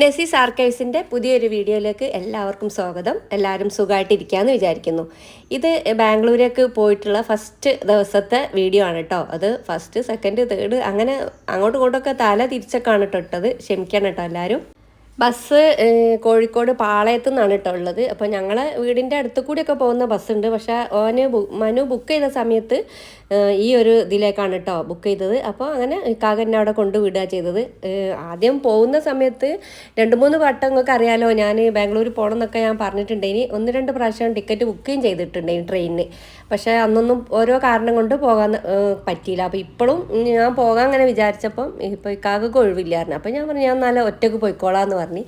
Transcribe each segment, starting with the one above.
നെസീസ് ആർക്കൈവ്സിന്റെ പുതിയൊരു വീഡിയോയിലേക്ക് എല്ലാവർക്കും സ്വാഗതം. എല്ലാവരും സുഖമായിട്ടിരിക്കാമെന്ന് വിചാരിക്കുന്നു. ഇത് ബാംഗ്ലൂരേക്ക് പോയിട്ടുള്ള ഫസ്റ്റ് ദിവസത്തെ വീഡിയോ ആണ് കേട്ടോ. അത് ഫസ്റ്റ് സെക്കൻഡ് തേർഡ് അങ്ങനെ അങ്ങോട്ടും ഇങ്ങോട്ടൊക്കെ തല തിരിച്ചൊക്കെയാണ് കേട്ടോ ഇട്ടത്. ക്ഷമിക്കണം കേട്ടോ എല്ലാവരും. ബസ് കോഴിക്കോട് പാളയത്തു നിന്നാണ് കേട്ടോ ഉള്ളത്. അപ്പോൾ ഞങ്ങളെ വീടിന്റെ അടുത്ത് കൂടിയൊക്കെ പോകുന്ന ബസ്സുണ്ട്. പക്ഷേ ഓന് മനു ബുക്ക് ചെയ്ത സമയത്ത് ഈ ഒരു ഇതിലേക്കാണ് കേട്ടോ ബുക്ക് ചെയ്തത്. അപ്പോൾ അങ്ങനെ എന്നെ അവിടെ കൊണ്ടുവിടുക ചെയ്തത്. ആദ്യം പോകുന്ന സമയത്ത് രണ്ട് മൂന്ന് വട്ടം നിങ്ങൾക്ക് അറിയാലോ ഞാൻ ബാംഗ്ലൂർ പോകണം എന്നൊക്കെ ഞാൻ പറഞ്ഞിട്ടുണ്ടേനി ഒന്ന് രണ്ട് പ്രാവശ്യം ടിക്കറ്റ് ബുക്കുകയും ചെയ്തിട്ടുണ്ടേനി ട്രെയിനിന് പക്ഷേ അന്നൊന്നും ഓരോ കാരണം കൊണ്ട് പോകാൻ പറ്റിയില്ല. അപ്പോൾ ഇപ്പോഴും ഞാൻ പോകാൻ അങ്ങനെ വിചാരിച്ചപ്പം ഇപ്പോൾ ഇക്കാകൾക്ക് ഒഴിവില്ലായിരുന്നു. അപ്പോൾ ഞാൻ പറഞ്ഞു ഞാൻ നല്ല ഒറ്റയ്ക്ക് പോയിക്കോളാം എന്ന് പറഞ്ഞു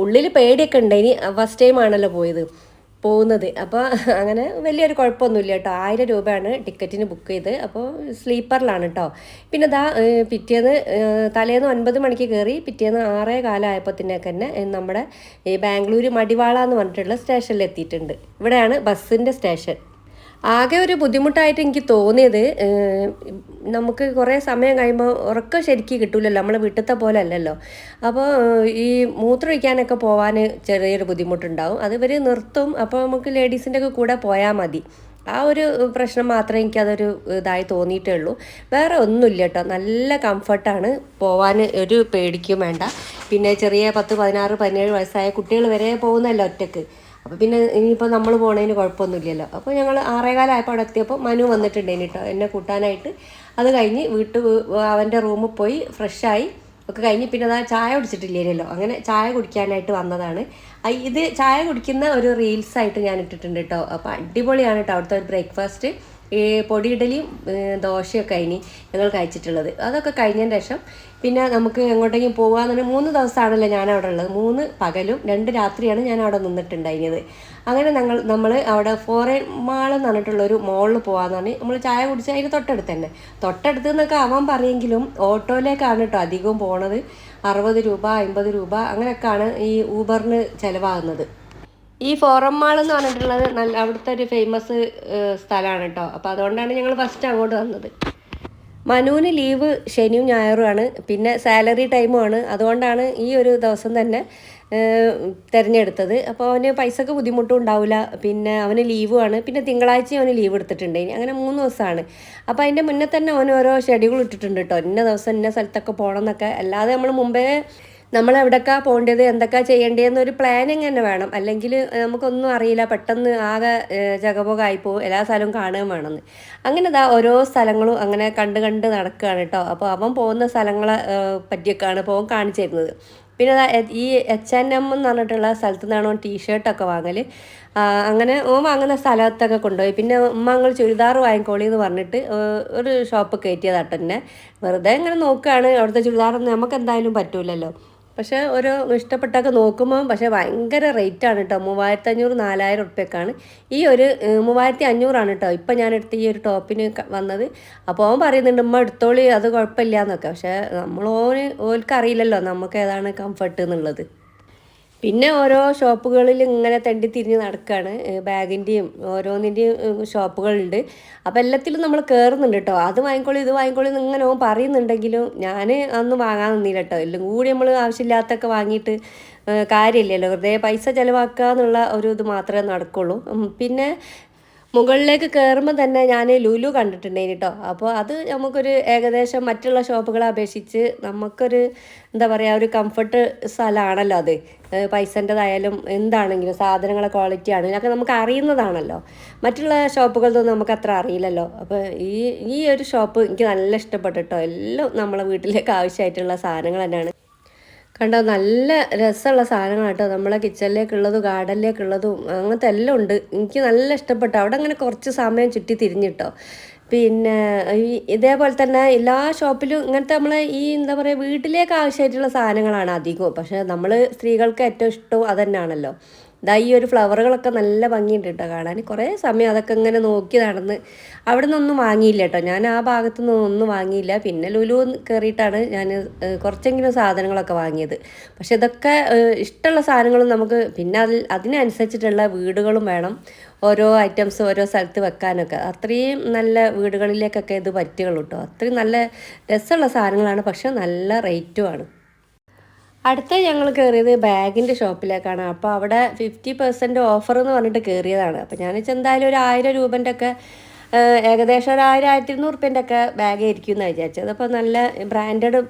ഉള്ളിൽ പേടിയൊക്കെ ഉണ്ടായിനി ഫസ്റ്റ് ടൈം ആണല്ലോ പോയത്. പോകുന്നത്. അപ്പോൾ അങ്ങനെ വലിയൊരു കുഴപ്പമൊന്നുമില്ല കേട്ടോ. ആയിരം രൂപയാണ് ടിക്കറ്റിന് ബുക്ക് ചെയ്ത്. അപ്പോൾ സ്ലീപ്പറിലാണ് കേട്ടോ പിന്നെ ദാ പിറ്റേന്ന് തലേന്ന് ഒൻപത് മണിക്ക് കയറി പിറ്റേന്ന് ആറേ കാലമായപ്പോഴത്തേനൊക്കെ തന്നെ നമ്മുടെ ഈ ബാംഗ്ലൂർ മടിവാള എന്ന് പറഞ്ഞിട്ടുള്ള സ്റ്റേഷനിൽ എത്തിയിട്ടുണ്ട്. ഇവിടെയാണ് ബസ്സിന്റെ സ്റ്റേഷൻ ആകെ ഒരു ബുദ്ധിമുട്ടായിട്ട് എനിക്ക് തോന്നിയത് നമുക്ക് കുറേ സമയം കഴിയുമ്പോൾ ഉറക്കം ശരിക്കും കിട്ടൂലല്ലോ നമ്മൾ വീട്ടിലത്തെ പോലെ അല്ലല്ലോ. അപ്പോൾ ഈ മൂത്രമൊഴിക്കാനൊക്കെ പോകാൻ ചെറിയൊരു ബുദ്ധിമുട്ടുണ്ടാവും. അത് ഇവർ നിർത്തും. അപ്പോൾ നമുക്ക് ലേഡീസിന്റെ ഒക്കെ കൂടെ പോയാൽ മതി. ആ ഒരു പ്രശ്നം മാത്രമേ എനിക്കതൊരു ഇതായി തോന്നിയിട്ടേ ഉള്ളൂ വേറെ ഒന്നുമില്ല കേട്ടോ. നല്ല കംഫർട്ടാണ് പോവാൻ ഒരു പേടിക്കും വേണ്ട. പിന്നെ ചെറിയ പത്ത് പതിനാറ് പതിനേഴ് വയസ്സായ കുട്ടികൾ വരെ പോകുന്നല്ലോ ഒറ്റയ്ക്ക്. അപ്പോൾ പിന്നെ ഇനിയിപ്പോൾ നമ്മൾ പോണതിന് കുഴപ്പമൊന്നുമില്ലല്ലോ അപ്പോൾ ഞങ്ങൾ ആറേകാലമായപ്പോൾ അവിടെ എത്തിയപ്പോൾ മനു വന്നിട്ടുണ്ടേനി കേട്ടോ എന്നെ കൂട്ടാനായിട്ട്. അത് കഴിഞ്ഞ് വീട്ടിൽ അവന്റെ റൂമിൽ പോയി ഫ്രഷായി ഒക്കെ കഴിഞ്ഞ് പിന്നെ അതാ ചായ കുടിച്ചിട്ടില്ലേനല്ലോ. അങ്ങനെ ചായ കുടിക്കാനായിട്ട് വന്നതാണ്. ഇത് ചായ കുടിക്കുന്ന ഒരു റീൽസ് ആയിട്ട് ഞാൻ ഇട്ടിട്ടുണ്ട് കേട്ടോ അപ്പോൾ അടിപൊളിയാണ് കേട്ടോ അവിടുത്തെ ഒരു ബ്രേക്ക്ഫാസ്റ്റ് ഈ പൊടിയിഡലിയും ദോശയൊക്കെ അതിന് ഞങ്ങൾ കഴിച്ചിട്ടുള്ളത്. അതൊക്കെ കഴിഞ്ഞതിന് ശേഷം പിന്നെ നമുക്ക് എങ്ങോട്ടെങ്കിലും പോകാമെന്ന് മൂന്ന് ദിവസമാണല്ലോ ഞാൻ അവിടെ ഉള്ളത്. മൂന്ന് പകലും രണ്ട് രാത്രിയാണ് ഞാൻ അവിടെ നിന്നിട്ടുണ്ടായിരുന്നത്. അങ്ങനെ ഞങ്ങൾ നമ്മൾ അവിടെ ഫോറൻ മാൾ എന്ന് പറഞ്ഞിട്ടുള്ള ഒരു മോളിൽ പറഞ്ഞാൽ നമ്മൾ ചായ കുടിച്ച് അതിന് തൊട്ടടുത്ത് തന്നെ. തൊട്ടടുത്ത് എന്നൊക്കെ ആവാൻ പറയെങ്കിലും ഓട്ടോയിലേക്കാണ് കേട്ടോ അധികവും പോണത്. അറുപത് രൂപ അമ്പത് രൂപ അങ്ങനെയൊക്കെയാണ് ഈ ഊബറിന് ചിലവാകുന്നത്. ഈ ഫോറം മാൾ എന്ന് പറഞ്ഞിട്ടുള്ളത് നല്ല അവിടുത്തെ ഒരു ഫേമസ് സ്ഥലമാണ് കേട്ടോ അപ്പോൾ അതുകൊണ്ടാണ് ഞങ്ങൾ ഫസ്റ്റ് അങ്ങോട്ട് വന്നത്. മനുവിന് ലീവ് ശനിയും ഞായറുമാണ് പിന്നെ സാലറി ടൈമുമാണ് അതുകൊണ്ടാണ് ഈ ഒരു ദിവസം തന്നെ തിരഞ്ഞെടുത്തത്. അപ്പോൾ അവന് പൈസക്ക് ബുദ്ധിമുട്ടും ഉണ്ടാവില്ല പിന്നെ അവന് ലീവുമാണ് പിന്നെ തിങ്കളാഴ്ച അവന് ലീവ് എടുത്തിട്ടുണ്ട്. ഇനി അങ്ങനെ മൂന്ന് ദിവസമാണ്. അപ്പോൾ അതിന്റെ മുന്നേ തന്നെ അവൻ ഓരോ ഷെഡ്യൂൾ ഇട്ടിട്ടുണ്ട് കേട്ടോ ഇന്ന ദിവസം ഇന്ന സ്ഥലത്തൊക്കെ പോകണം എന്നൊക്കെ. അല്ലാതെ നമ്മൾ മുമ്പേ നമ്മൾ എവിടേക്കാ പോകേണ്ടത്? എന്തൊക്കെ ചെയ്യേണ്ടതെന്നൊരു പ്ലാനിങ് തന്നെ വേണം? അല്ലെങ്കിൽ നമുക്കൊന്നും അറിയില്ല. പെട്ടെന്ന് ആകെ ജഗപോകായി പോകും എല്ലാ സ്ഥലവും കാണുകയും വേണമെന്ന്. അങ്ങനെ ഇതാ ഓരോ സ്ഥലങ്ങളും അങ്ങനെ കണ്ട് കണ്ട് നടക്കുകയാണ് കേട്ടോ അപ്പോൾ അവൻ പോകുന്ന സ്ഥലങ്ങളെ പറ്റിയൊക്കെയാണ് പോകും കാണിച്ചു തരുന്നത്. പിന്നെ ഈ എച്ച് എൻ എം എന്ന് പറഞ്ഞിട്ടുള്ള സ്ഥലത്തു നിന്നാണ് ഓൻ ടീഷർട്ടൊക്കെ വാങ്ങൽ അങ്ങനെ ഓൻ വാങ്ങുന്ന സ്ഥലത്തൊക്കെ കൊണ്ടുപോയി. പിന്നെ ഉമ്മ ഞങ്ങൾ ചുരിദാർ വാങ്ങിക്കോളി എന്ന് പറഞ്ഞിട്ട് ഒരു ഷോപ്പ് കയറ്റിയതാട്ടോ എന്നെ. വെറുതെ ഇങ്ങനെ നോക്കുകയാണ്. അവിടുത്തെ ചുരിദാറൊന്നും നമുക്ക് എന്തായാലും പറ്റൂലല്ലോ. പക്ഷേ ഓരോ ഇഷ്ടപ്പെട്ടൊക്കെ നോക്കുമ്പോൾ പക്ഷേ ഭയങ്കര റേറ്റാണ് കേട്ടോ മൂവായിരത്തി അഞ്ഞൂറ് നാലായിരം ഉറുപ്പ്യക്കാണ്. ഈ ഒരു മൂവായിരത്തി അഞ്ഞൂറാണ് കേട്ടോ ഇപ്പം ഞാൻ എടുത്ത ഈ ഒരു ടോപ്പിന് വന്നത്. അപ്പോൾ അവൻ പറയുന്നുണ്ട് ഉമ്മ എടുത്തോളി. അത് കുഴപ്പമില്ല എന്നൊക്കെ പക്ഷേ നമ്മൾ ഓന് ഓൽക്ക് അറിയില്ലല്ലോ നമുക്ക് ഏതാണ് കംഫർട്ട് എന്നുള്ളത്. പിന്നെ ഓരോ ഷോപ്പുകളിൽ ഇങ്ങനെ തെണ്ടി തിരിഞ്ഞ് നടക്കുകയാണ് ബാഗിന്റെയും ഓരോന്നിന്റെയും ഷോപ്പുകളുണ്ട്. അപ്പോൾ എല്ലാത്തിലും നമ്മൾ കയറുന്നുണ്ട് കേട്ടോ അത് വാങ്ങിക്കോളൂ ഇത് വാങ്ങിക്കോളൂ എന്ന് ഇങ്ങനെ പറയുന്നുണ്ടെങ്കിലും ഞാൻ അന്ന് വാങ്ങാൻ നിന്നില്ല കേട്ടോ എല്ലാം കൂടി നമ്മൾ ആവശ്യമില്ലാത്തൊക്കെ വാങ്ങിയിട്ട് കാര്യമില്ലല്ലോ. വെറുതെ പൈസ ചിലവാക്കുക എന്നുള്ള ഒരു ഇത് മാത്രമേ നടക്കുള്ളൂ. പിന്നെ മുകളിലേക്ക് കയറുമ്പോൾ തന്നെ ഞാൻ ലുലു കണ്ടിട്ടുണ്ടായിന് കേട്ടോ അപ്പോൾ അത് നമുക്കൊരു ഏകദേശം മറ്റുള്ള ഷോപ്പുകളെ അപേക്ഷിച്ച് നമുക്കൊരു എന്താ പറയുക ഒരു കംഫർട്ട് സ്ഥലമാണല്ലോ അത്. പൈസന്റെതായാലും എന്താണെങ്കിലും സാധനങ്ങളെ ക്വാളിറ്റി ആണെങ്കിലും ഒക്കെ നമുക്ക് അറിയുന്നതാണല്ലോ. മറ്റുള്ള ഷോപ്പുകളൊന്നും നമുക്ക് അത്ര അറിയില്ലല്ലോ. അപ്പോൾ ഈ ഈ ഒരു ഷോപ്പ് എനിക്ക് നല്ല ഇഷ്ടപ്പെട്ടു കേട്ടോ എല്ലാം നമ്മളെ വീട്ടിലേക്ക് ആവശ്യമായിട്ടുള്ള സാധനങ്ങൾ തന്നെയാണ്. കണ്ടോ നല്ല രസമുള്ള സാധനങ്ങളാണ് കേട്ടോ. നമ്മളെ കിച്ചണിലേക്കുള്ളതും ഗാർഡനിലേക്കുള്ളതും അങ്ങനത്തെ എല്ലാം ഉണ്ട്. എനിക്ക് നല്ല ഇഷ്ടപ്പെട്ടു. അവിടെ അങ്ങനെ കുറച്ച് സമയം ചുറ്റി തിരിഞ്ഞിട്ടോ പിന്നെ ഈ ഇതേപോലെ തന്നെ എല്ലാ ഷോപ്പിലും ഇങ്ങനത്തെ നമ്മളെ ഈ എന്താ പറയുക വീട്ടിലേക്ക് ആവശ്യമായിട്ടുള്ള സാധനങ്ങളാണ് അധികവും. പക്ഷേ നമ്മൾ സ്ത്രീകൾക്ക് ഏറ്റവും ഇഷ്ടവും അതന്നെയാണല്ലോ ഇതാ ഈ ഒരു ഫ്ലവറുകളൊക്കെ നല്ല ഭംഗിയുണ്ട് കേട്ടോ കാണാൻ. കുറേ സമയം അതൊക്കെ ഇങ്ങനെ നോക്കി നടന്ന് അവിടെ നിന്നൊന്നും വാങ്ങിയില്ല കേട്ടോ. ഞാൻ ആ ഭാഗത്തു നിന്നൊന്നും വാങ്ങിയില്ല. പിന്നെ ലുലു കയറിയിട്ടാണ് ഞാൻ കുറച്ചെങ്കിലും സാധനങ്ങളൊക്കെ വാങ്ങിയത്. പക്ഷെ ഇതൊക്കെ ഇഷ്ടമുള്ള സാധനങ്ങളും നമുക്ക് പിന്നെ അതിൽ അതിനനുസരിച്ചിട്ടുള്ള വീടുകളും വേണം. ഓരോ ഐറ്റംസ് ഓരോ സ്ഥലത്ത് വെക്കാനൊക്കെ. അത്രയും നല്ല വീടുകളിലേക്കൊക്കെ ഇത് പറ്റുകയുള്ളൂ കേട്ടോ. അത്രയും നല്ല രസമുള്ള സാധനങ്ങളാണ്. പക്ഷെ നല്ല റേറ്റുമാണ് അടുത്ത ഞങ്ങൾ കയറിയത് ബാഗിന്റെ ഷോപ്പിലേക്കാണ്. അപ്പോൾ അവിടെ ഫിഫ്റ്റി പെർസെന്റ് ഓഫർ എന്ന് പറഞ്ഞിട്ട് കയറിയതാണ് അപ്പോൾ ഞാൻ വെച്ചാൽ എന്തായാലും ഒരു ആയിരം രൂപന്റെ ഒക്കെ ഏകദേശം ഒരു ആയിരം ആയിരത്തി ഇരുന്നൂറ് റുപ്യന്റെ ഒക്കെ ബാഗ് ആയിരിക്കും എന്നാണ് വിചാരിച്ചത്. അപ്പോൾ നല്ല ബ്രാൻഡഡ്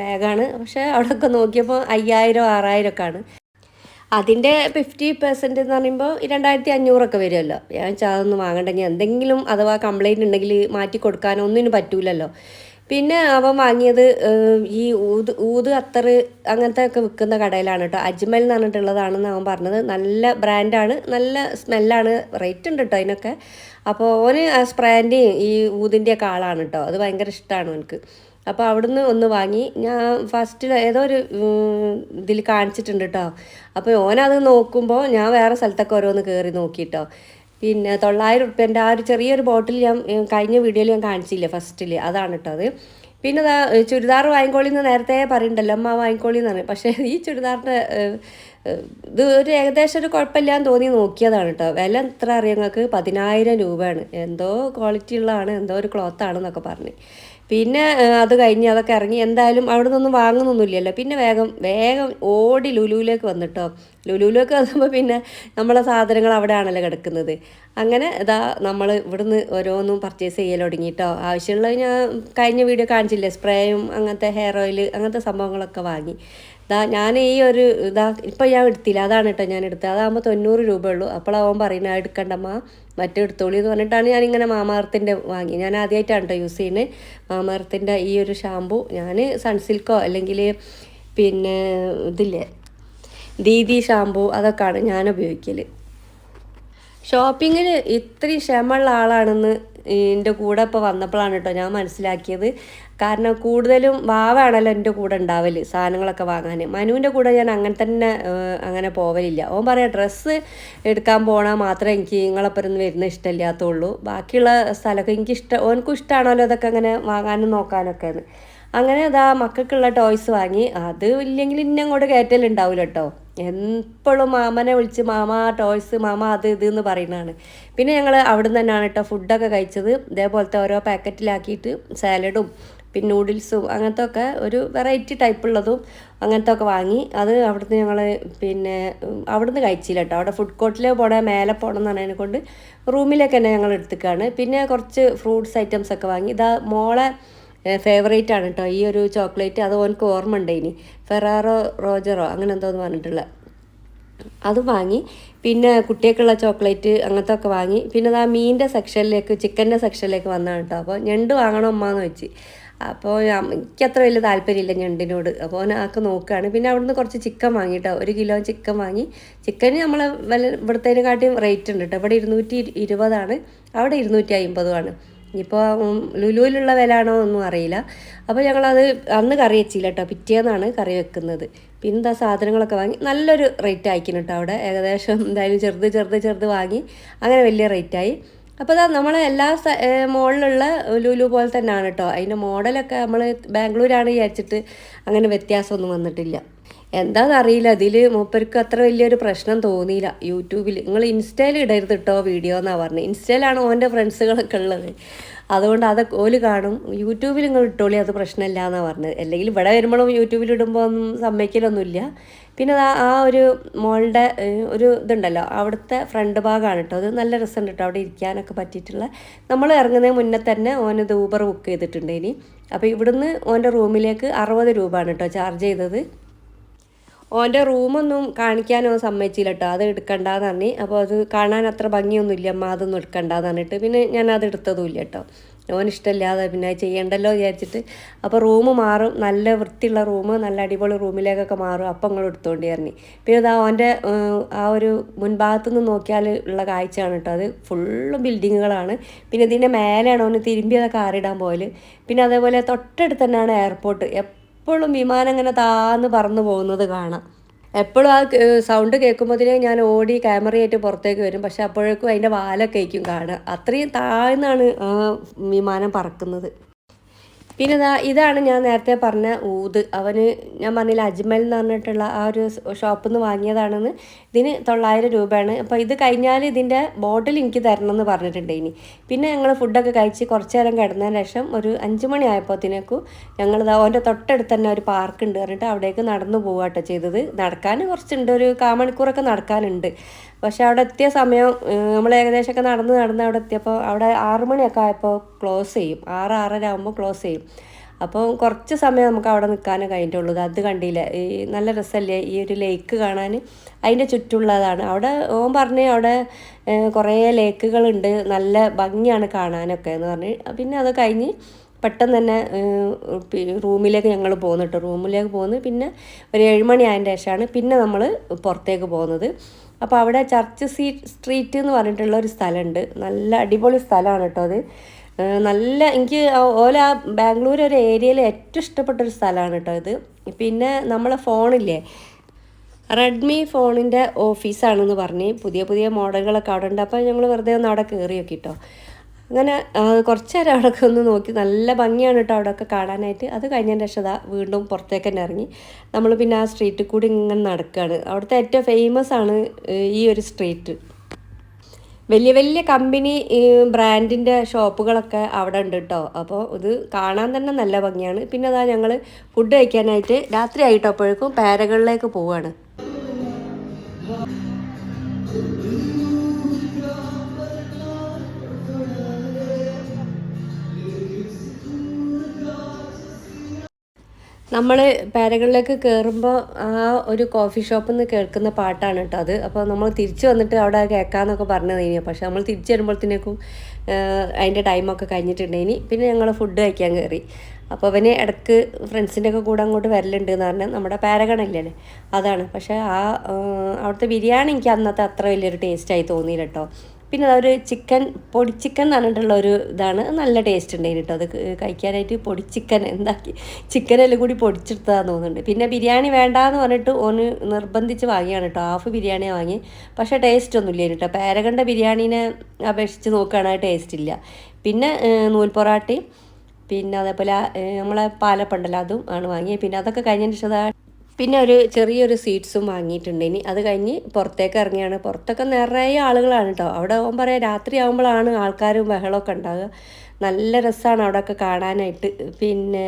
ബാഗാണ് പക്ഷേ അവിടെയൊക്കെ നോക്കിയപ്പോൾ അയ്യായിരം ആറായിരം ഒക്കെ ആണ്. അതിന്റെ ഫിഫ്റ്റി പെർസെന്റ് എന്ന് പറയുമ്പോൾ രണ്ടായിരത്തി അഞ്ഞൂറൊക്കെ വരുമല്ലോ. ഞാൻ വെച്ചാൽ അതൊന്നും വാങ്ങണ്ടെങ്കിൽ എന്തെങ്കിലും അഥവാ കംപ്ലൈന്റ് ഉണ്ടെങ്കിൽ മാറ്റി കൊടുക്കാനോ ഒന്നിനും പറ്റൂലല്ലോ. പിന്നെ അവൻ വാങ്ങിയത് ഈ ഊത് ഊത് അത്തറ് അങ്ങനത്തെ ഒക്കെ വിൽക്കുന്ന കടയിലാണ് കേട്ടോ. അജ്മൽ എന്ന് പറഞ്ഞിട്ടുള്ളതാണെന്ന് അവൻ പറഞ്ഞത്. നല്ല ബ്രാൻഡാണ് നല്ല സ്മെല്ലാണ് റേറ്റ് ഉണ്ട് കേട്ടോ അതിനൊക്കെ. അപ്പോൾ ഓന് ആ സ്പ്രാന്റെയും ഈ ഊതിന്റെയൊക്കെ ആളാണ് കേട്ടോ. അത് ഭയങ്കര ഇഷ്ടമാണ് എനിക്ക് അപ്പോൾ അവിടുന്ന് ഒന്ന് വാങ്ങി. ഞാൻ ഫസ്റ്റ് ഏതോ ഒരു ഇതിൽ കാണിച്ചിട്ടുണ്ട് കേട്ടോ. അപ്പോൾ ഓനത് നോക്കുമ്പോൾ ഞാൻ വേറെ സ്ഥലത്തൊക്കെ ഓരോന്ന് കയറി നോക്കിട്ടോ പിന്നെ തൊള്ളായിരം ഉറുപ്പ്യന്റെ ആ ഒരു ചെറിയൊരു ബോട്ടിൽ ഞാൻ കഴിഞ്ഞ വീഡിയോയിൽ ഞാൻ കാണിച്ചില്ലേ ഫസ്റ്റിൽ അതാണ് കേട്ടോ അത്. പിന്നെ ഇതാ ചുരിദാർ വാങ്ങിക്കോളി എന്ന് നേരത്തെ പറയണ്ടല്ലോ അമ്മ വാങ്ങിക്കോളി എന്ന് പറയും. പക്ഷേ ഈ ചുരിദാറിന്റെ ഇത് ഒരു ഏകദേശം ഒരു കുഴപ്പമില്ലാന്ന് തോന്നി നോക്കിയതാണ് കേട്ടോ വില എത്ര അറിയാം നിങ്ങൾക്ക്? പതിനായിരം രൂപയാണ്. എന്തോ ക്വാളിറ്റി ഉള്ളതാണ് എന്തോ ഒരു ക്ലോത്ത് ആണെന്നൊക്കെ പറഞ്ഞ്. പിന്നെ അത് കഴിഞ്ഞ് അതൊക്കെ ഇറങ്ങി എന്തായാലും അവിടെ നിന്നൊന്നും വാങ്ങുന്നൊന്നുമില്ലല്ലോ. പിന്നെ വേഗം വേഗം ഓടി ലുലുവിലേക്ക് വന്നിട്ടോ. ലുലുവിലേക്ക് വന്നപ്പോൾ പിന്നെ നമ്മളെ സാധനങ്ങൾ അവിടെ ആണല്ലോ കിടക്കുന്നത്. അങ്ങനെ ഇതാ നമ്മൾ ഇവിടുന്ന് ഓരോന്നും പർച്ചേസ് ചെയ്യൽ തുടങ്ങിയിട്ടോ ആവശ്യമുള്ളത് ഞാൻ കഴിഞ്ഞ വീഡിയോ കാണിച്ചില്ലേ? സ്പ്രേയും അങ്ങനത്തെ ഹെയർ ഓയിൽ അങ്ങനത്തെ സംഭവങ്ങളൊക്കെ വാങ്ങി. ഇതാ ഞാൻ ഈ ഒരു ഇതാ ഇപ്പം ഞാൻ എടുത്തില്ല. അതാണ് കേട്ടോ ഞാൻ എടുത്തത്. അതാകുമ്പോൾ തൊണ്ണൂറ് രൂപ ഉള്ളൂ അപ്പോൾ അവൻ പറയുന്നത് "ആ എടുക്കണ്ടമ്മ. മറ്റേ എടുത്തോളി എന്ന് പറഞ്ഞിട്ടാണ് ഞാനിങ്ങനെ മാമാർത്തിന്റെ വാങ്ങി. ഞാൻ ആദ്യമായിട്ടാണ് കേട്ടോ യൂസ് ചെയ്യുന്നത് മാമാർത്തിന്റെ ഈ ഒരു ഷാമ്പു. ഞാൻ സൺസിൽക്കോ അല്ലെങ്കിൽ പിന്നെ ഇതില്ലേ? ദീദി ഷാമ്പു അതൊക്കെയാണ് ഞാൻ ഉപയോഗിക്കൽ ഷോപ്പിങ്ങിന് ഇത്രയും ക്ഷമയുള്ള ആളാണെന്ന് എന്റെ കൂടെ ഇപ്പോൾ വന്നപ്പോഴാണ് കേട്ടോ ഞാൻ മനസ്സിലാക്കിയത്. കാരണം കൂടുതലും വാവാണല്ലോ എന്റെ കൂടെ ഉണ്ടാവൽ സാധനങ്ങളൊക്കെ വാങ്ങാൻ മനുവിന്റെ കൂടെ ഞാൻ അങ്ങനെ തന്നെ അങ്ങനെ പോവലില്ല. ഓൻ പറയാം ഡ്രസ്സ് എടുക്കാൻ പോണാൽ മാത്രമേ എനിക്ക് നിങ്ങളൊപ്പം വരുന്ന ഇഷ്ടമില്ലാത്തുള്ളൂ. ബാക്കിയുള്ള സ്ഥലമൊക്കെ എനിക്ക് ഇഷ്ടം ഓനക്കും ഇഷ്ടമാണല്ലോ അതൊക്കെ അങ്ങനെ വാങ്ങാനും നോക്കാനൊക്കെ അങ്ങനെ അതാ മക്കൾക്കുള്ള ടോയ്സ് വാങ്ങി. അത് ഇല്ലെങ്കിൽ ഇന്നെ അങ്ങോട്ട് കയറ്റലുണ്ടാവില്ല കേട്ടോ എപ്പോഴും മാമനെ വിളിച്ച് മാമ ടോയ്സ് മാമ അത് ഇത് എന്ന് പറയുന്നതാണ്. പിന്നെ ഞങ്ങൾ അവിടെ നിന്ന് തന്നെയാണ് കേട്ടോ ഫുഡൊക്കെ കഴിച്ചത്. ഇതേപോലത്തെ ഓരോ പാക്കറ്റിലാക്കിയിട്ട് സാലഡും പിന്നെ നൂഡിൽസും അങ്ങനത്തെ ഒക്കെ ഒരു വെറൈറ്റി ടൈപ്പുള്ളതും അങ്ങനത്തെ ഒക്കെ വാങ്ങി. അത് അവിടുന്ന് ഞങ്ങൾ പിന്നെ അവിടുന്ന് കഴിച്ചില്ല കേട്ടോ അവിടെ ഫുഡ് കോർട്ടിൽ പോണേ മേലെ പോകണം എന്ന് പറഞ്ഞതിനെ കൊണ്ട് റൂമിലേക്ക് തന്നെ ഞങ്ങൾ എടുത്തേക്കാണ്. പിന്നെ കുറച്ച് ഫ്രൂട്ട്സ് ഐറ്റംസ് ഒക്കെ വാങ്ങി. ഇതാ മോളെ ഫേവറേറ്റ് ആണ് കേട്ടോ ഈ ഒരു ചോക്ലേറ്റ് അത് ഓനക്ക് ഓർമ്മ ഉണ്ട് ഇനി ഫെറാറോ റോജറോ അങ്ങനെ എന്തോന്ന് പറഞ്ഞിട്ടുള്ള. അത് വാങ്ങി. പിന്നെ കുട്ടികൾക്കുള്ള ചോക്ലേറ്റ് അങ്ങനത്തെ ഒക്കെ വാങ്ങി. പിന്നെ ആ മീനിന്റെ സെക്ഷനിലേക്ക് ചിക്കന്റെ സെക്ഷനിലേക്ക് വന്നതാണ് കേട്ടോ അപ്പോൾ ഞണ്ട് വാങ്ങണം എന്ന് വെച്ച് അപ്പോൾ എനിക്ക് അത്ര വലിയ താല്പര്യമില്ല ഞണ്ടിനോട്. അപ്പോൾ ആക്കെ നോക്കുകയാണ് പിന്നെ അവിടുന്ന് കുറച്ച് ചിക്കൻ വാങ്ങിട്ടോ ഒരു കിലോ ചിക്കൻ വാങ്ങി. ചിക്കന് നമ്മളെ വല്ല ഇവിടുത്തേനെക്കാട്ടിയും റേറ്റ് ഉണ്ട് കേട്ടോ ഇവിടെ ഇരുന്നൂറ്റി ഇരുപതാണ്. അവിടെ ഇരുന്നൂറ്റി അമ്പതുമാണ് ഇപ്പോൾ ലുലുവിലുള്ള വില ആണോ ഒന്നും അറിയില്ല. അപ്പോൾ ഞങ്ങളത് അന്ന് കറി വെച്ചില്ല കേട്ടോ പിറ്റേന്നാണ് കറി വെക്കുന്നത്. പിന്നെ സാധനങ്ങളൊക്കെ വാങ്ങി നല്ലൊരു റേറ്റ് ആയിക്കണം കേട്ടോ അവിടെ. ഏകദേശം എന്തായാലും ചെറുത് ചെറുത് ചെറുത് വാങ്ങി അങ്ങനെ വലിയ റേറ്റായി അപ്പോൾ അതാ നമ്മൾ എല്ലാ മോളിലുള്ള ലുലു പോലെ തന്നെയാണ് കേട്ടോ അതിന്റെ മോഡലൊക്കെ നമ്മൾ ബാംഗ്ലൂരാണ് വിചാരിച്ചിട്ട് അങ്ങനെ വ്യത്യാസമൊന്നും വന്നിട്ടില്ല. എന്താണെന്നറിയില്ല അതിൽ മൂപ്പർക്ക് അത്ര വലിയൊരു പ്രശ്നം തോന്നിയില്ല. യൂട്യൂബിൽ നിങ്ങൾ ഇൻസ്റ്റയിൽ ഇടരുത് കേട്ടോ വീഡിയോ എന്നാണ് പറഞ്ഞത് ഇൻസ്റ്റയിലാണ് ഓന്റെ ഫ്രണ്ട്സുകളൊക്കെ ഉള്ളത്. അതുകൊണ്ട് അതൊക്കെ ഓൽ കാണും. യൂട്യൂബിൽ നിങ്ങൾ ഇട്ടോളി അത് പ്രശ്നമില്ല എന്നാണ് പറഞ്ഞത് അല്ലെങ്കിൽ ഇവിടെ വരുമ്പോഴും യൂട്യൂബിൽ ഇടുമ്പോൾ ഒന്നും സമ്മതിക്കലൊന്നുമില്ല. പിന്നെ ആ ഒരു മോളുടെ ഒരു ഇതുണ്ടല്ലോ. അവിടുത്തെ ഫ്രണ്ട് ഭാഗമാണ് കേട്ടോ അത് നല്ല രസമുണ്ട് കേട്ടോ അവിടെ ഇരിക്കാനൊക്കെ പറ്റിയിട്ടുള്ള. നമ്മൾ ഇറങ്ങുന്നതിന് മുന്നേ തന്നെ ഓനത് ഊബർ ബുക്ക് ചെയ്തിട്ടുണ്ട് ഇനി. അപ്പോൾ ഇവിടുന്ന് ഓന്റെ റൂമിലേക്ക് അറുപത് രൂപയാണ് കേട്ടോ ചാർജ് ചെയ്തത്. ഓന്റെ റൂമൊന്നും കാണിക്കാനോ സമ്മതിച്ചില്ല കേട്ടോ അത് എടുക്കണ്ടെന്ന് പറഞ്ഞു. അപ്പോൾ അത് കാണാൻ അത്ര ഭംഗിയൊന്നുമില്ല. അമ്മ അതൊന്നും എടുക്കണ്ടെന്ന് പറഞ്ഞിട്ട് പിന്നെ ഞാൻ അത് എടുത്തതുമില്ല കേട്ടോ ഓൻ ഇഷ്ടമില്ലാതെ പിന്നെ ചെയ്യണ്ടല്ലോ വിചാരിച്ചിട്ട്. അപ്പോൾ റൂം മാറും. നല്ല വൃത്തിയുള്ള റൂം നല്ല അടിപൊളി റൂമിലേക്കൊക്കെ മാറും. അപ്പം നിങ്ങൾ എടുത്തുകൊണ്ട് പറഞ്ഞു പിന്നെ അതാ ഓന്റെ ആ ഒരു മുൻഭാഗത്തു നിന്ന് നോക്കിയാൽ ഉള്ള കാഴ്ചയാണ് കേട്ടോ അത് ഫുള്ളും ബിൽഡിങ്ങുകളാണ്. പിന്നെ ഇതിന്റെ മേലെയാണ് ഓന് തിരുമ്പിയതൊക്കെ ആറിടാൻ പോകൽ പിന്നെ അതേപോലെ തൊട്ടടുത്ത് തന്നെയാണ് എയർപോർട്ട്. എപ്പോഴും വിമാനം ഇങ്ങനെ താന്ന് പറന്നു പോകുന്നത് കാണാം. എപ്പോഴും ആ സൗണ്ട് കേൾക്കുമ്പോഴത്തേക്കും ഞാൻ ഓടി ക്യാമറയായിട്ട് പുറത്തേക്ക് വരും. പക്ഷെ അപ്പോഴേക്കും അതിന്റെ വാലൊക്കെ ആയിരിക്കും കാണുക. അത്രയും താഴ്ന്നാണ് വിമാനം പറക്കുന്നത്. പിന്നെ ഇതാ ഇതാണ് ഞാൻ നേരത്തെ പറഞ്ഞ ഊത്. അവന് ഞാൻ പറഞ്ഞില്ല അജ്മൽ എന്ന് പറഞ്ഞിട്ടുള്ള ആ ഒരു ഷോപ്പിൽ നിന്ന് വാങ്ങിയതാണെന്ന്. ഇതിന് തൊള്ളായിരം രൂപയാണ്. അപ്പോൾ ഇത് കഴിഞ്ഞാൽ ഇതിന്റെ ബോട്ടിൽ എനിക്ക് തരണം എന്ന് പറഞ്ഞിട്ടുണ്ട് ഇനി പിന്നെ ഞങ്ങൾ ഫുഡൊക്കെ കഴിച്ച് കുറച്ച് നേരം കിടന്നതിന് ശേഷം ഒരു അഞ്ച് മണി ആയപ്പോഴത്തേക്കും ഞങ്ങൾ ഓന്റെ തൊട്ടടുത്ത് തന്നെ ഒരു പാർക്ക് ഉണ്ട് പറഞ്ഞിട്ട് അവിടേക്ക് നടന്നു പോവാട്ടോ ചെയ്തത്. നടക്കാൻ കുറച്ചുണ്ട്. ഒരു കാമണിക്കൂറൊക്കെ നടക്കാനുണ്ട്. പക്ഷെ അവിടെ എത്തിയ സമയം നമ്മൾ ഏകദേശമൊക്കെ നടന്ന് നടന്ന് അവിടെ എത്തിയപ്പോൾ അവിടെ ആറ് മണിയൊക്കെ ആയപ്പോൾ ക്ലോസ് ചെയ്യും. ആറ് ആറര ആകുമ്പോൾ ക്ലോസ് ചെയ്യും. അപ്പോൾ കുറച്ച് സമയം നമുക്ക് അവിടെ നിൽക്കാനേ കഴിഞ്ഞിട്ടുള്ളൂ. അത് കണ്ടില്ല. ഈ നല്ല രസമല്ലേ? ഈ ഒരു ലേക്ക് കാണാൻ. അതിന്റെ ചുറ്റുള്ളതാണ് അവിടെ ഓൻ പറഞ്ഞ് അവിടെ കുറേ ലേക്കുകളുണ്ട് നല്ല ഭംഗിയാണ് കാണാനൊക്കെ എന്ന് പറഞ്ഞ്. പിന്നെ അത് കഴിഞ്ഞ് പെട്ടെന്ന് തന്നെ റൂമിലേക്ക് ഞങ്ങൾ പോകുന്നുണ്ട് റൂമിലേക്ക് പോകുന്നു പിന്നെ ഒരു ഏഴുമണി ആയതിന്റെ ശേഷമാണ് പിന്നെ നമ്മൾ പുറത്തേക്ക് പോകുന്നത്. അപ്പോൾ അവിടെ ചർച്ച് സീ സ്ട്രീറ്റ് എന്ന് പറഞ്ഞിട്ടുള്ള ഒരു സ്ഥലമുണ്ട്. നല്ല അടിപൊളി സ്ഥലമാണ് കേട്ടോ അത്. നല്ല എനിക്ക് ഓല ആ ബാംഗ്ലൂർ ഒരു ഏരിയയിൽ ഏറ്റവും ഇഷ്ടപ്പെട്ട ഒരു സ്ഥലമാണ് കേട്ടോ ഇത്. പിന്നെ നമ്മളെ ഫോണില്ലേ? റെഡ്മി ഫോണിന്റെ ഓഫീസാണെന്ന് പറഞ്ഞ് പുതിയ പുതിയ മോഡലുകളൊക്കെ അവിടെ ഉണ്ട്. അപ്പോൾ ഞങ്ങൾ വെറുതെ ഒന്ന് അവിടെ കയറി നോക്കി കേട്ടോ അങ്ങനെ കുറച്ച് നേരം അവിടെയൊക്കെ ഒന്ന് നോക്കി. നല്ല ഭംഗിയാണ് കേട്ടോ അവിടെയൊക്കെ കാണാനായിട്ട്. അത് കഴിഞ്ഞതിന്റെ ശേഷം വീണ്ടും പുറത്തേക്ക് തന്നെ ഇറങ്ങി. നമ്മൾ പിന്നെ ആ സ്ട്രീറ്റിൽ കൂടി ഇങ്ങനെ നടക്കുകയാണ് അവിടുത്തെ ഏറ്റവും ഫേമസ് ആണ് ഈ ഒരു സ്ട്രീറ്റ് വലിയ വലിയ കമ്പനി ബ്രാൻഡിന്റെ ഷോപ്പുകളൊക്കെ അവിടെ ഉണ്ട് കേട്ടോ അപ്പോൾ ഇത് കാണാൻ തന്നെ നല്ല ഭംഗിയാണ്. പിന്നെ അതാ ഞങ്ങൾ ഫുഡ് കഴിക്കാനായിട്ട് രാത്രി ആയിട്ടപ്പോഴേക്കും പേരകളിലേക്ക് പോവുകയാണ് നമ്മൾ പേരകളിലേക്ക് കയറുമ്പോൾ ആ ഒരു കോഫി ഷോപ്പിൽ നിന്ന് കേൾക്കുന്ന പാട്ടാണ് കേട്ടോ അത്. അപ്പോൾ നമ്മൾ തിരിച്ചു വന്നിട്ട് അവിടെ കേൾക്കാമെന്നൊക്കെ പറഞ്ഞു കഴിഞ്ഞാൽ പക്ഷെ നമ്മൾ തിരിച്ച് വരുമ്പോഴത്തേക്കും അതിന്റെ ടൈമൊക്കെ കഴിഞ്ഞിട്ടുണ്ടേനി. പിന്നെ ഞങ്ങൾ ഫുഡ് കഴിക്കാൻ കയറി അപ്പോൾ അവന് ഇടയ്ക്ക് ഫ്രണ്ട്സിന്റെ ഒക്കെ കൂടെ അങ്ങോട്ട് വരലുണ്ട് എന്ന് പറഞ്ഞാൽ നമ്മുടെ പാരഗണല്ലേ അതാണ്. പക്ഷേ ആ, അവിടുത്തെ ബിരിയാണി എനിക്ക് അന്നത്തെ അത്ര വലിയൊരു ടേസ്റ്റായി തോന്നിയില്ല കേട്ടോ പിന്നെ അതൊരു ചിക്കൻ പൊടി ചിക്കൻ എന്ന് പറഞ്ഞിട്ടുള്ള ഒരു ഇതാണ്. നല്ല ടേസ്റ്റ് ഉണ്ടായിരുന്നു കേട്ടോ അത് കഴിക്കാനായിട്ട് പൊടി ചിക്കൻ എന്താക്കി ചിക്കനെല്ലാം കൂടി പൊടിച്ചെടുത്തതാന്ന് തോന്നുന്നുണ്ട്. പിന്നെ ബിരിയാണി വേണ്ടാന്ന് പറഞ്ഞിട്ട് ഓന് നിർബന്ധിച്ച് വാങ്ങിയാണ് കേട്ടോ ഹാഫ് ബിരിയാണി വാങ്ങി. പക്ഷേ ടേസ്റ്റ് ഒന്നും ഇല്ലായിരുന്നു കേട്ടോ പാരകണ്ട ബിരിയാണീനെ അപേക്ഷിച്ച് നോക്കുകയാണെങ്കിൽ ടേസ്റ്റ് ഇല്ല. പിന്നെ നൂൽ പൊറാട്ടയും പിന്നെ അതേപോലെ നമ്മളെ പാലപ്പണ്ടല്ലോ അതും ആണ് വാങ്ങിയത് പിന്നെ അതൊക്കെ കഴിഞ്ഞതിന് ശേഷം പിന്നെ ഒരു ചെറിയൊരു സീറ്റ്സും വാങ്ങിയിട്ടുണ്ട്. ഇനി അത് കഴിഞ്ഞ് പുറത്തേക്ക് ഇറങ്ങിയാണ്. പുറത്തൊക്കെ നിറയെ ആളുകളാണ് കേട്ടോ അവിടെ ഓൻ പറയാം രാത്രി ആകുമ്പോഴാണ് ആൾക്കാരും ബഹളമൊക്കെ ഉണ്ടാകുക നല്ല രസമാണ് അവിടെയൊക്കെ കാണാനായിട്ട്. പിന്നെ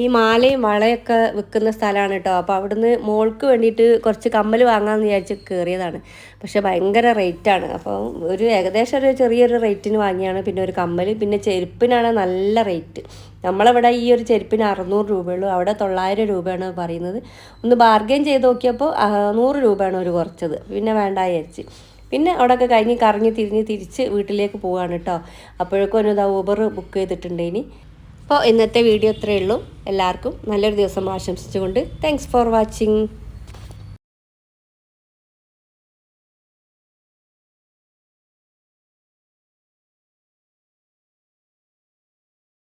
ഈ മാലയും വളയൊക്കെ വിൽക്കുന്ന സ്ഥലമാണ് കേട്ടോ അപ്പോൾ അവിടുന്ന് മോൾക്ക് വേണ്ടിയിട്ട് കുറച്ച് കമ്മൽ വാങ്ങാമെന്ന് വിചാരിച്ച് കയറിയതാണ്. പക്ഷെ ഭയങ്കര റേറ്റാണ് അപ്പോൾ ഒരു ഏകദേശം ഒരു ചെറിയൊരു റേറ്റിന് വാങ്ങിയാണ്. പിന്നെ ഒരു കമ്മൽ പിന്നെ ചെരുപ്പിനാണ് നല്ല റേറ്റ് നമ്മളിവിടെ ഈ ഒരു ചെരുപ്പിന് അറുന്നൂറ് രൂപയുള്ളൂ അവിടെ തൊള്ളായിരം രൂപയാണ് പറയുന്നത്. ഒന്ന് ബാർഗെയിൻ ചെയ്ത് നോക്കിയപ്പോൾ നൂറ് രൂപയാണ് ഒരു കുറച്ചത്. പിന്നെ വേണ്ട വിചാരിച്ച്. പിന്നെ അവിടെയൊക്കെ കഴിഞ്ഞ് കറങ്ങി തിരിഞ്ഞ് തിരിച്ച് വീട്ടിലേക്ക് പോവാണ് കേട്ടോ അപ്പോഴേക്കും ഒരു ഇതാ ഊബർ ബുക്ക് ചെയ്തിട്ടുണ്ട് ഇനി. അപ്പോൾ ഇന്നത്തെ വീഡിയോ ഇത്രയേ ഉള്ളൂ. എല്ലാവർക്കും നല്ലൊരു ദിവസം ആശംസിച്ചുകൊണ്ട് താങ്ക്സ് ഫോർ വാച്ചിങ്